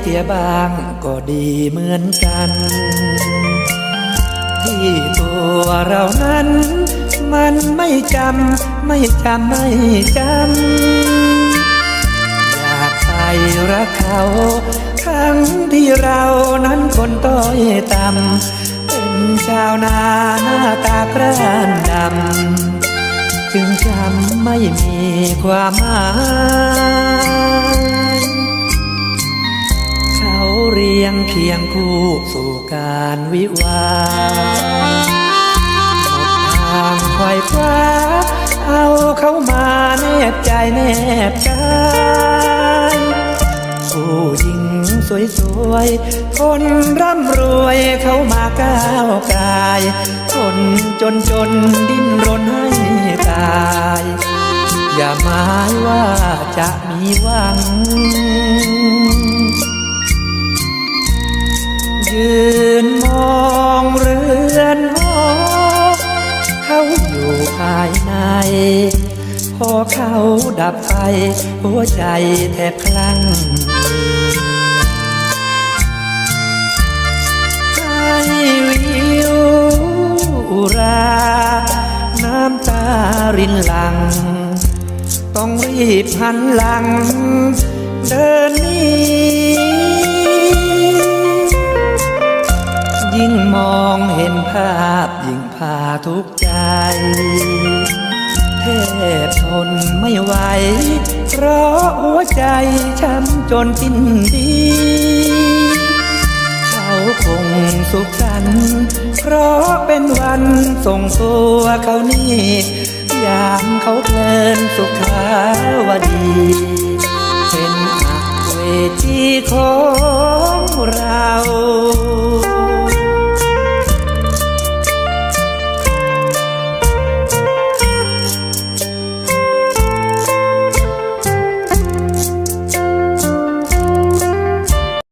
เสียบางก็ดีเหมือนกัน ที่ตัวเรานั้น มันไม่จำไม่จำไม่จำอยากไปรักเขาทั้งที่เรานั้นคนต้อยต่ำเป็นชาวนาหน้าตากร้านดำจึงจำไม่มีความหมาย เรียงคียงคู่สู่การวิวาห์หมดทางไขว่คว้าเอาเขามาแนบใจแนบกายผู้หญิงสวยๆ คนร่ำรวยเขามาก้าวกาย คนจนจนดิ้นรนให้ตาย อย่าหมายว่าจะมีหวัง ยืนมองเรือนหอเขาอยู่ภายใน พอเขาดับไฟ หัวใจแทบคลั่งให้วิวรา น้ำตารินหลัง ต้องรีบหันหลัง ยิ่งมองเห็นภาพยิ่งพาทุกใจแทบทนไม่ไหว เพราะหัวใจช้ำจนสิ้นดี เขาคงสุขสันต์เพราะเป็นวันส่งตัวเขานี่ ยามเขาเพลินสุขาวดีเป็นอักเวทีของเรา